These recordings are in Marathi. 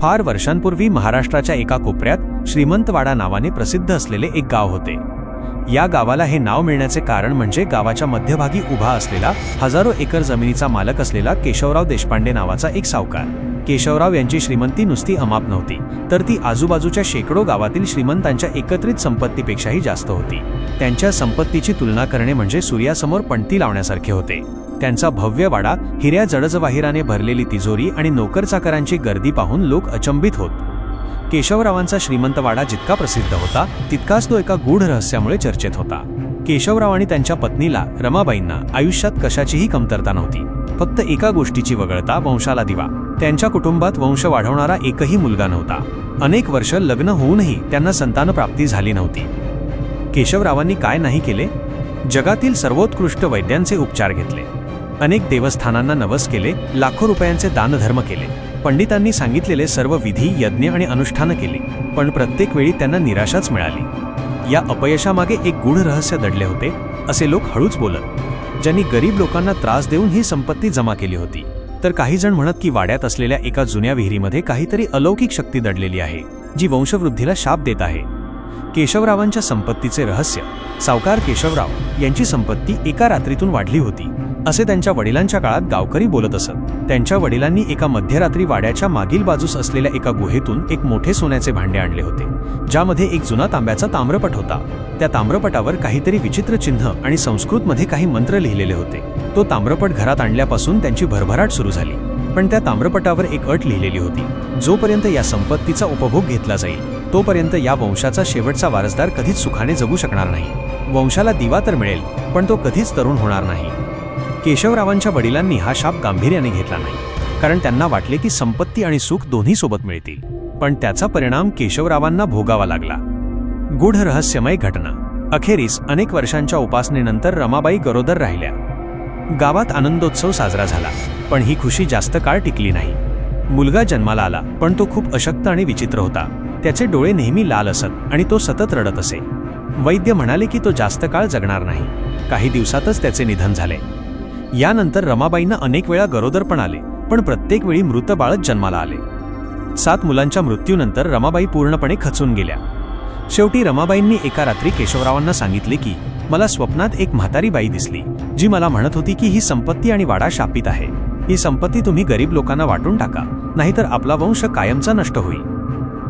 फार वर्षांपूर्वी महाराष्ट्राच्या एका कोपऱ्यात श्रीमंतवाडा नावाने प्रसिद्ध असलेले एक गाव होते. या गावाला हे नाव मिळण्याचे कारण म्हणजे गावाच्या मध्यभागी उभा असलेला हजारो एकर जमिनीचा मालक असलेला केशवराव देशपांडे नावाचा एक सावकार. केशवराव यांची श्रीमंती नुसती अमाप नव्हती तर ती आजूबाजूच्या शेकडो गावातील श्रीमंतांच्या एकत्रित संपत्तीपेक्षाही जास्त होती. त्यांच्या संपत्तीची तुलना करणे म्हणजे सूर्यासमोर पणती लावण्यासारखे होते. त्यांचा भव्य वाडा हिऱ्या जडजवाहिराने भरलेली तिजोरी आणि नोकरचाकरांची गर्दी पाहून लोक अचंबित होत. केशवरावांचा श्रीमंतवाडा जितका प्रसिद्ध होता तितकाच तो एका गूढ रहस्यामुळे चर्चेत होता. केशवराव आणि त्यांच्या पत्नीला रमाबाईंना आयुष्यात कशाचीही कमतरता नव्हती. फक्त एका गोष्टीची वगळता वंशाला दिवा. त्यांच्या कुटुंबात वंश वाढवणारा एकही मुलगा नव्हता. अनेक वर्ष लग्न होऊनही त्यांना संतानप्राप्ती झाली नव्हती. केशवरावांनी काय नाही केले? जगातील सर्वोत्कृष्ट वैद्यांचे उपचार घेतले. अनेक देवस्थानांना नवस केले लाखो रुपयांचे दानधर्म केले. पंडितांनी सांगितलेले सर्व विधी यज्ञ आणि अनुष्ठानं केली पण प्रत्येक वेळी त्यांना निराशाच मिळाली. या अपयशामागे एक गूढ रहस्य दडले होते असे लोक हळूच बोलत ज्यांनी गरीब लोकांना त्रास देऊन ही संपत्ती जमा केली होती. तर काही जण म्हणत की वाड्यात असलेल्या एका जुन्या विहिरीमध्ये काहीतरी अलौकिक शक्ती दडलेली आहे जी वंशवृद्धीला शाप देत आहे. केशवरावांच्या संपत्तीचे रहस्य. सावकार केशवराव यांची संपत्ती एका रात्रीतून वाढली होती. असे त्यांच्या वडिलांच्या काळात गावकरी बोलत असत. त्यांच्या वडिलांनी एका मध्यरात्री वाड्याच्या मागील बाजूस असलेल्या एका गुहेतून एक मोठे सोन्याचे भांडे आणले होते. ज्यामध्ये एक जुना तांब्याचा ताम्रपट होता. त्या ताम्रपटावर काहीतरी विचित्र चिन्ह आणि संस्कृतमध्ये काही मंत्र लिहिलेले होते. तो ताम्रपट घरात आणल्यापासून त्यांची भरभराट सुरू झाली. पण त्या ताम्रपटावर एक अट लिहिलेली होती. जोपर्यंत या संपत्तीचा उपभोग घेतला जाईल तोपर्यंत या वंशाचा शेवटचा वारसदार कधीच सुखाने जगू शकणार नाही. वंशाला दिवा तर मिळेल पण तो कधीच तरुण होणार नाही. केशवरावांच्या वडिलांनी हा शाप गांभीर्याने घेतला नाही कारण त्यांना वाटले की संपत्ती आणि सुख दोन्ही सोबत मिळतील. पण त्याचा परिणाम केशवरावांना भोगावा लागला. गूढ रहस्यमय घटना. अखेरीस अनेक वर्षांच्या उपासनेनंतर रमाबाई गरोदर राहिल्या. गावात आनंदोत्सव साजरा झाला पण ही खुशी जास्त काळ टिकली नाही. मुलगा जन्माला आला पण तो खूप अशक्त आणि विचित्र होता. त्याचे डोळे नेहमी लाल असत आणि तो सतत रडत असे. वैद्य म्हणाले की तो जास्त काळ जगणार नाही. काही दिवसातच त्याचे निधन झाले. यानंतर रमाबाईंना अनेक वेळा गरोदर पण आले पण प्रत्येक वेळी मृत बाळच जन्माला आले. सात मुलांच्या मृत्यूनंतर रमाबाई पूर्णपणे खचून गेल्या. शेवटी रमाबाईंनी एका रात्री केशवरावांना सांगितले की मला स्वप्नात एक म्हातारी बाई दिसली जी मला म्हणत होती की ही संपत्ती आणि वाडा शापित आहे. ही संपत्ती तुम्ही गरीब लोकांना वाटून टाका नाहीतर आपला वंश कायमचा नष्ट होईल.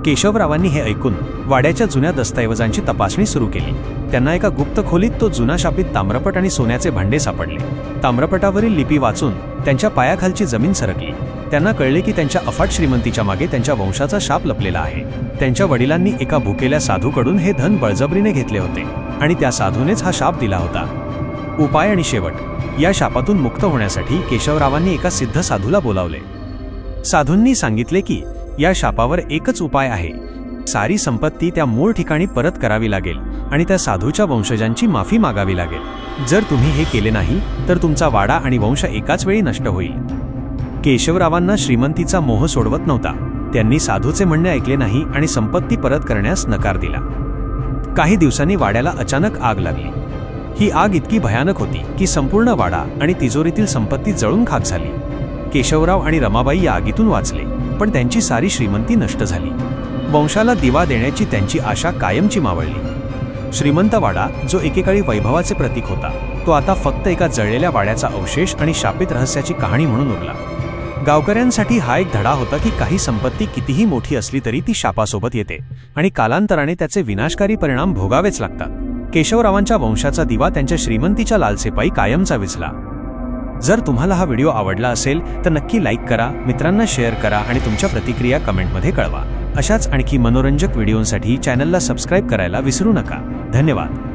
केशवरावांनी हे ऐकून वाड्याच्या जुन्या दस्तऐवजांची तपासणी सुरू केली. त्यांना एका गुप्त खोलीत तो जुना शापित ताम्रपट आणि सोन्याचे भांडे सापडले. ताम्रपटावरील लिपी वाचून त्यांच्या पायाखालची जमीन सरकली. त्यांना कळले की त्यांच्या अफाट श्रीमंतीच्या मागे त्यांच्या वंशाचा शाप लपलेला आहे. त्यांच्या वडिलांनी एका भुकेल्या साधूकडून हे धन बळजबरीने घेतले होते आणि त्या साधूनेच हा शाप दिला होता. उपाय आणि शेवट. या शापातून मुक्त होण्यासाठी केशवरावांनी एका सिद्ध साधूला बोलावले. साधूंनी सांगितले की या शापावर एकच उपाय आहे. सारी संपत्ती त्या मूळ ठिकाणी परत करावी लागेल आणि त्या साधूच्या वंशजांची माफी मागावी लागेल. जर तुम्ही हे केले नाही तर तुमचा वाडा आणि वंश एकाच वेळी नष्ट होईल. केशवरावांना श्रीमंतीचा मोह सोडवत नव्हता. त्यांनी साधूचे म्हणणे ऐकले नाही आणि संपत्ती परत करण्यास नकार दिला. काही दिवसांनी वाड्याला अचानक आग लागली. ही आग इतकी भयानक होती की संपूर्ण वाडा आणि तिजोरीतील संपत्ती जळून खाक झाली. केशवराव आणि रमाबाई या आगीतून वाचले पण त्यांची सारी श्रीमंती नष्ट झाली. वंशाला दिवा देण्याची त्यांची आशा कायमची मावळली. श्रीमंतवाडा जो एकेकाळी वैभवाचे प्रतीक होता तो आता फक्त एका जळलेल्या वाड्याचा अवशेष आणि शापित रहस्याची कहाणी म्हणून उरला. गावकऱ्यांसाठी हा एक धडा होता की काही संपत्ती कितीही मोठी असली तरी ती शापासोबत येते आणि कालांतराने त्याचे विनाशकारी परिणाम भोगावेच लागतात. केशवरावांच्या वंशाचा दिवा त्यांच्या श्रीमंतीच्या लालसेपाई कायमचा विझला. जर तुम्हाला हा व्हिडिओ आवडला असेल तर नक्की लाईक करा मित्रांना शेअर करा आणि तुमच्या प्रतिक्रिया कमेंटमध्ये कळवा. अशाच आणखी मनोरंजक व्हिडिओंसाठी चॅनलला सबस्क्राईब करायला विसरू नका. धन्यवाद.